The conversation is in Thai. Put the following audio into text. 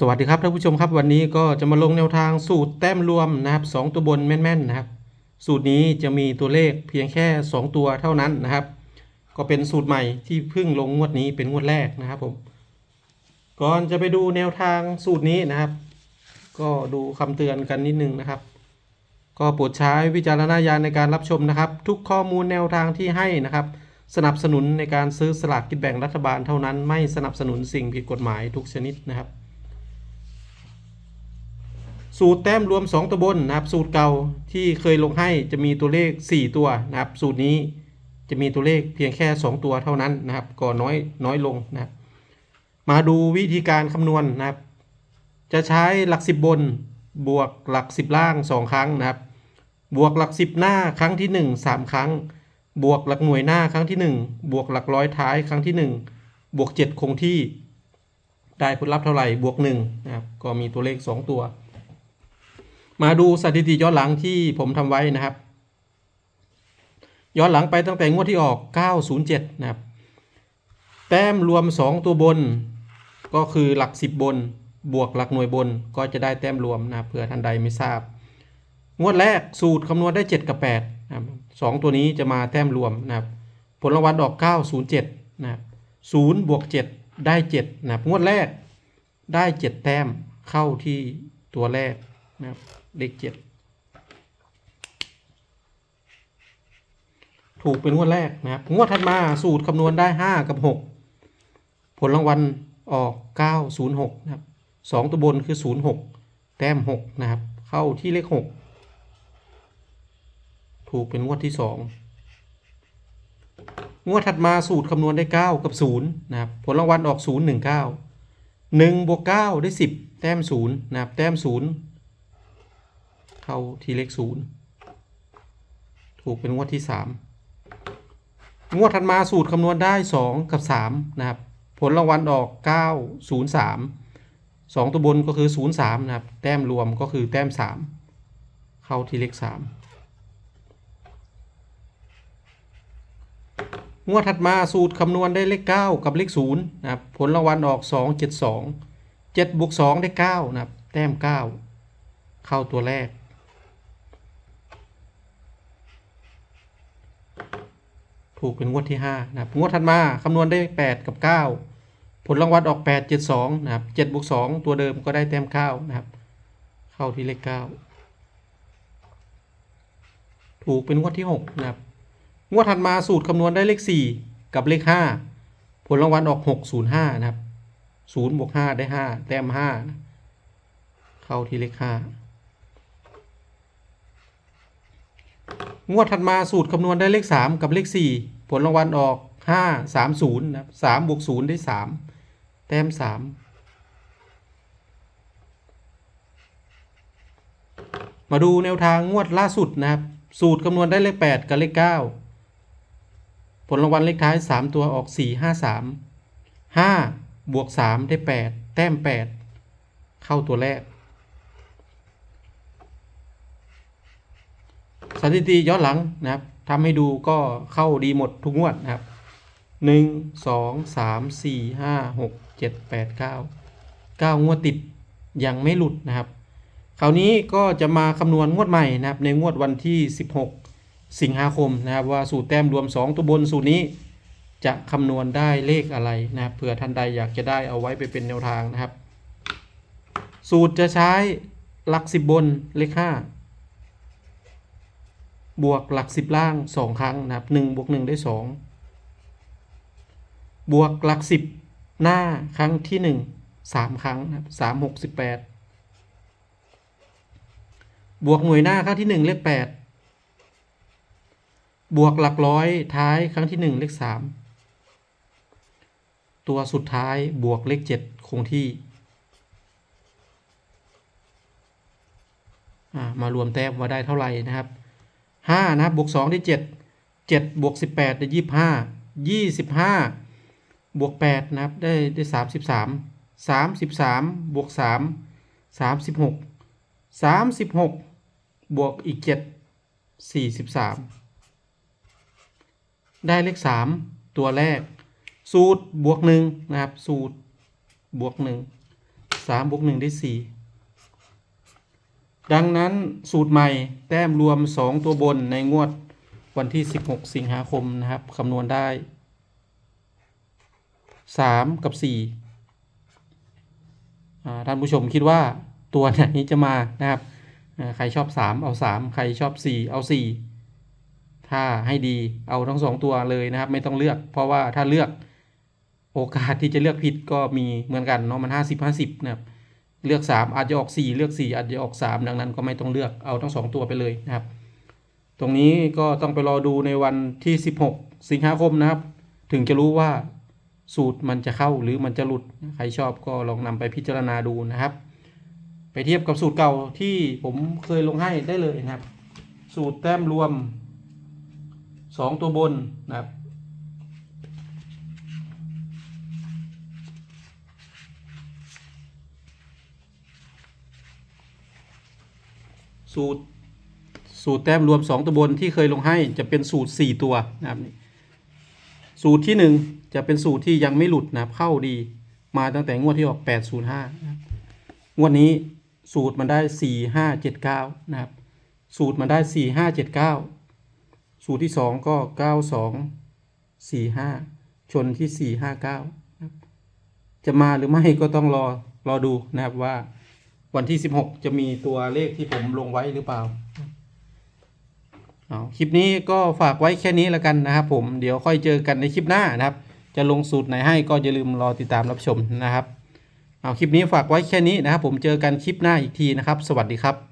สวัสดีครับท่านผู้ชมครับวันนี้ก็จะมาลงแนวทางสูตรแต้มรวมนะครับสองตัวบนแม่นๆนะครับ สูตรนี้จะมีตัวเลขเพียงแค่ 2 ตัวเท่านั้นนะครับ ก็เป็นสูตรใหม่ที่เพิ่งลงงวดนี้เป็นงวดแรกนะครับผมก่อนจะไปดูแนวทางสูตรนี้นะครับ ก็ดูคำเตือนกันนิดนึงนะครับ ก็โปรดใช้วิจารณญาณในการรับชมนะครับ ทุกข้อมูลแนวทางที่ให้นะครับ สนับสนุนในการซื้อสลากกินแบ่งรัฐบาลเท่านั้น ไม่สนับสนุนสิ่งผิดกฎหมายทุกชนิดนะครับ สูตรแต้มรวม 2ตัวบนนะครับ สูตรเก่าที่เคยลงให้จะมีตัวเลข 4 ตัวนะครับ สูตรนี้จะมีตัวเลขเพียงแค่ 2 ตัวเท่านั้นนะครับ ก็น้อยน้อยลงนะครับ มาดูวิธีการคำนวณนะครับ จะใช้หลัก 10 บน บวกหลัก 10 ล่าง 2 ครั้งนะครับ บวกหลัก 10 หน้าครั้งที่ 1 3 ครั้ง บวกหลักหน่วยหน้าครั้งที่ 1 บวกหลักร้อยท้ายครั้งที่ 1 บวก 7 คงที่ ได้ผลลัพธ์เท่าไหร่บวก1นะครับ ก็มีตัวเลข 2 ตัว มาดูสถิติย้อนหลังที่ผมทำไว้นะครับ ย้อนหลังไปตั้งแต่งวดที่ออก 907 นะครับ แต้มรวม 2 ตัวบน ก็คือหลัก 10 บน บวกหลักหน่วยบนก็จะได้แต้มรวมนะเผื่อท่านใดไม่ทราบ งวดแรกสูตรคำนวณได้ 7 กับ 8 นะครับสองตัวนี้จะมาแต้มรวมนะครับ ผลรางวัลออก 907 นะครับ0บวก 7 ได้ 7 นะครับ งวดแรกได้ 7 แต้มเข้าที่ตัวแรกนะครับ เลขเจ็ดถูกเป็นงวดแรกนะครับ งวดถัดมาสูตรคำนวณได้ 5 กับ 6 ผลรางวัลออก 906 นะครับสองตัวบนคือ 06 แต้ม 6 นะครับ เข้าที่เลข 6 ถูกเป็นงวดที่ 2 งวดถัดมาสูตรคำนวณได้ 9 กับ 0 นะครับ ผลรางวัลออก 0 1 9 1บวก9ได้ 10 แต้ม 0 นะครับ แต้ม 0 เข้าที่เลขศูนย์ถูกเป็นงวดที่สามงวดถัดมาสูตรคำนวณได้สองกับสามนะครับ ผลรางวัลออกเก้าศูนย์สามสองตัวบนก็คือศูนย์สามนะครับ แต้มรวมก็คือแต้มสามเข้าที่เลขสามงวดถัดมาสูตรคำนวณได้เลขเก้ากับเลขศูนย์นะครับ ผลรางวัลออกสองเจ็ดสองเจ็ดบวกสองได้เก้านะครับ แต้มเก้าเข้าตัวแรก ถูกเป็นงวดที่5นะครับงวดถัดมาคำนวณได้ 8 กับ 9 ผลรางวัลออก 8 7 2นะครับ7บวก2ตัวเดิมก็ได้แต้ม9นะครับ เข้าที่เลข 9 ถูกเป็นงวดที่6นะครับงวดถัดมาสูตรคำนวณได้เลข 4 กับเลข 5 ผลรางวัลออก 6 0 5นะครับ0บวก5ได้ 5 แต้ม5เข้าที่เลข 5 งวดถัดมาสูตรคำนวณได้เลข 3 กับเลข 4 ผลรางวัลออก 5 3 0นะครับ3บวก0ได้ 3 แต้ม 3 มาดูแนวทางงวดล่าสุดนะครับ สูตรคำนวณได้เลข 8 กับเลข 9 ผลรางวัลเลขท้าย 3 ตัวออก 4 5 3 5บวก3ได้ 8 แต้ม 8 เข้าตัวแรก สถิติย้อนหลังนะครับทำให้ดูก็เข้าดีหมดทุกงวดนะครับหนึ่งสองสามสี่ห้าหกเจ็ดแปดเก้าเก้างวดติดยังไม่หลุดนะครับ คราวนี้ก็จะมาคำนวณงวดใหม่นะครับ ในงวดวันที่ 16 สิงหาคมนะครับ ว่าสูตรแต้มรวม 2 ตัวบนสูตรนี้ จะคำนวณได้เลขอะไรนะครับเผื่อท่านใดอยากจะได้เอาไว้ไปเป็นแนวทางนะครับ สูตรจะใช้หลักสิบบนเลขห้า บวกหลักสิบล่างสองครั้งนะครับหนึ่งบวกหนึ่งได้สองบวกหลักสิบหน้าครั้งที่หนึ่งสามครั้งนะครับสามหกสิบแปดบวกหน่วยหน้าครั้งที่หนึ่งเลขแปดบวกหลักร้อยท้ายครั้งที่หนึ่งเลขสามตัวสุดท้ายบวกเลขเจ็ดคงที่มารวมแต้มว่าได้เท่าไหร่นะครับ ห้านะครับบวกสองได้เจ็ดเจ็ดบวกสิบแปดได้ยี่ห้ายี่สิบห้าบวกแปดนะครับได้ได้สามสิบสามสามสิบสามบวกสามสามสิบหกสามสิบหกบวกอีกเจ็ดสี่สิบสามได้เลขสามตัวแรก สูตรบวกหนึ่งนะครับ สูตรบวกหนึ่งสามบวกหนึ่งได้สี่ ดังนั้นสูตรใหม่แต้มรวมสองตัวบนในงวดวันที่สิบหกสิงหาคมนะครับคำนวณได้สามกับสี่ท่านผู้ชมคิดว่าตัวไหนจะมานะครับ ใครชอบสามเอาสามใครชอบสี่เอาสี่ถ้าให้ดีเอาทั้งสองตัวเลยนะครับ ไม่ต้องเลือก เพราะว่าถ้าเลือกโอกาสที่จะเลือกผิดก็มีเหมือนกันเนาะมันห้าสิบห้าสิบนะครับ เลือกสามอาจจะออกสี่เลือกสี่อาจจะออกสามดังนั้นก็ไม่ต้องเลือกเอาทั้งสองตัวไปเลยนะครับ ตรงนี้ก็ต้องไปรอดูในวันที่สิบหกสิงหาคมนะครับ ถึงจะรู้ว่าสูตรมันจะเข้าหรือมันจะหลุด ใครชอบก็ลองนำไปพิจารณาดูนะครับ ไปเทียบกับสูตรเก่าที่ผมเคยลงให้ได้เลยนะครับ สูตรแต้มรวมสองตัวบนนะครับ สูตรสูตรแต้มรวม 2ตัวบนที่เคยลงให้จะเป็นสูตร 4 ตัวนะครับนี่สูตรที่ 1 จะเป็นสูตรที่ยังไม่หลุดนะครับเข้าดีมาตั้งแต่งวดที่ออก 805นะครับงวดนี้สูตรมันได้ 4579 นะครับ สูตรมันได้ 4579 สูตรที่ 2 ก็ 9245 ชนที่ 459นะครับจะมาหรือไม่ก็ต้องรอรอดูนะครับว่า วันที่สิบหกจะมีตัวเลขที่ผมลงไว้หรือเปล่าเอาคลิปนี้ก็ฝากไว้แค่นี้แล้วกันนะครับผมเดี๋ยวค่อยเจอกันในคลิปหน้านะครับ จะลงสูตรไหนให้ก็อย่าลืมรอติดตามรับชมนะครับ เอาคลิปนี้ฝากไว้แค่นี้นะครับ ผมเจอกันคลิปหน้าอีกทีนะครับ สวัสดีครับ